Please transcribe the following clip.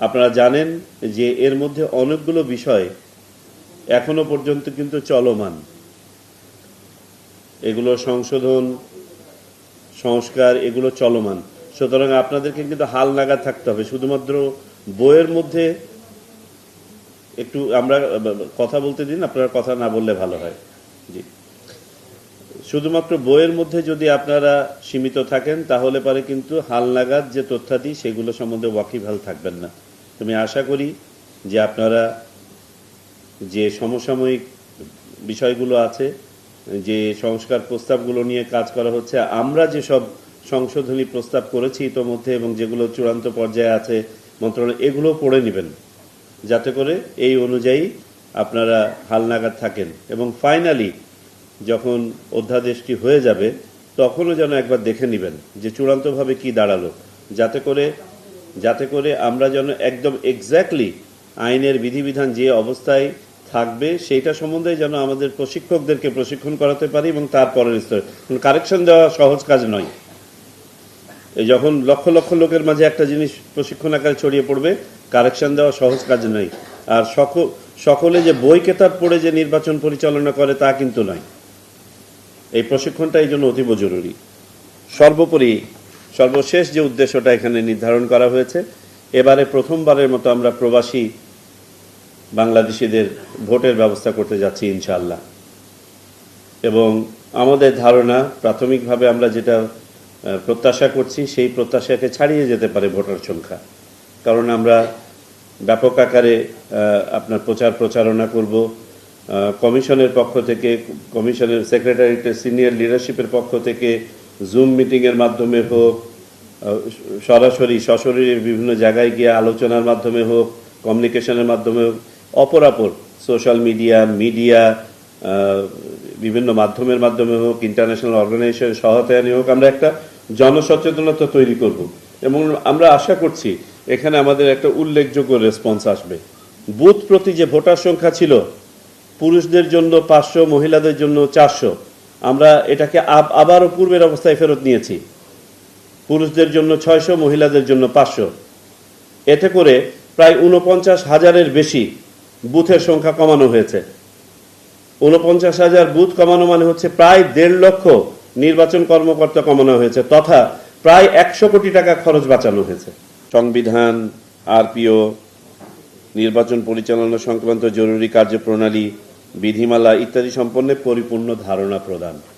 আপনারা জানেন যে এর মধ্যে অনেকগুলো বিষয় এখনও পর্যন্ত কিন্তু চলমান। এগুলো সংশোধন, সংস্কার, এগুলো চলমান। সুতরাং আপনাদেরকে কিন্তু হাল নাগাদ থাকতে হবে। শুধুমাত্র বইয়ের মধ্যে একটু আমরা, কথা বলতে দিন, আপনারা কথা না বললে ভালো হয়। জি। শুধুমাত্র বইয়ের মধ্যে যদি আপনারা সীমিত থাকেন, তাহলে পরে কিন্তু হাল নাগাদ যে তথ্যাদি, সেগুলো সম্বন্ধে ওয়াকিবহাল থাকবেন না। তুমি আশা করি যে আপনারা যে সমসাময়িক বিষয়গুলো আছে, যে সংস্কার প্রস্তাবগুলো নিয়ে কাজ করা হচ্ছে, আমরা যে সব সংশোধনী প্রস্তাব করেছি ইতোমধ্যে এবং যেগুলো চূড়ান্ত পর্যায়ে আছে মন্ত্রণালয়, এগুলো পড়ে নেবেন। যাতে করে এই অনুযায়ী আপনারা হালনাগাদ থাকেন। এবং ফাইনালি যখন অধ্যাদেশটি হয়ে যাবে, তখনও যেন একবার দেখে নেবেন যে চূড়ান্তভাবে কি দাঁড়াল। যাতে করে যাতে করে আমরা যেন একদম এক্স্যাক্টলি আইনের বিধিবিধান যে অবস্থায় থাকবে সেইটা সম্বন্ধে যেন আমাদের প্রশিক্ষকদেরকে প্রশিক্ষণ করাতে পারি এবং তারপরের স্তরে। কারেকশন দেওয়া সহজ কাজ নয়। যখন লক্ষ লক্ষ লোকের মাঝে একটা জিনিস প্রশিক্ষণ আকারে ছড়িয়ে পড়বে কারেকশন দেওয়া সহজ কাজ নয়। আর সকল, সকলে যে বই কেতাব পড়ে যে নির্বাচন পরিচালনা করে তা কিন্তু নয়। এই প্রশিক্ষণটা এই জন্য অতীব জরুরি। সর্বোপরি সর্বশেষ যে উদ্দেশ্যটা এখানে নির্ধারণ করা হয়েছে, এবারে প্রথমবারের মতো আমরা প্রবাসী বাংলাদেশিদের ভোটের ব্যবস্থা করতে যাচ্ছি ইনশাল্লাহ এবং আমাদের ধারণা, প্রাথমিকভাবে আমরা যেটা প্রত্যাশা করছি, সেই প্রত্যাশাকে ছাড়িয়ে যেতে পারে ভোটার সংখ্যা। কারণ আমরা ব্যাপক আকারে আপনার প্রচার প্রচারণা করব কমিশনের পক্ষ থেকে, কমিশনের সেক্রেটারিটের সিনিয়র লিডারশিপের পক্ষ থেকে জুম মিটিংয়ের মাধ্যমে হোক সরাসরি সশরীরে বিভিন্ন জায়গায় গিয়ে আলোচনার মাধ্যমে হোক কমিউনিকেশনের মাধ্যমে হোক, অপরাপর সোশ্যাল মিডিয়া মিডিয়া বিভিন্ন মাধ্যমের মাধ্যমে হোক ইন্টারন্যাশনাল অর্গানাইজেশন সহায়তায় নিয়ে হোক, আমরা একটা জনসচেতনতা তৈরি করব। এবং আমরা আশা করছি এখানে আমাদের একটা উল্লেখযোগ্য রেসপন্স আসবে। বুথ প্রতি যে ভোটার সংখ্যা ছিল, পুরুষদের জন্য পাঁচশো, মহিলাদের জন্য চারশো আমরা এটাকে আবারও পূর্বের অবস্থায় ফেরত নিয়েছি। পুরুষদের জন্য ছয়শো, মহিলাদের জন্য পাঁচশো। এতে করে প্রায় উনপঞ্চাশ হাজারের বেশি বুথের সংখ্যা কমানো হয়েছে। উনপঞ্চাশ হাজার বুথ কমানো মানে হচ্ছে প্রায় দেড় লক্ষ নির্বাচন কর্মকর্তা কমানো হয়েছে, তথা প্রায় একশো কোটি টাকা খরচ বাঁচানো হয়েছে। সংবিধান, আরপিও, নির্বাচন পরিচালনা সংক্রান্ত জরুরি কার্যপ্রণালী বিধিমালা ইত্যাদি সম্পর্কে পরিপূর্ণ ধারণা প্রদান।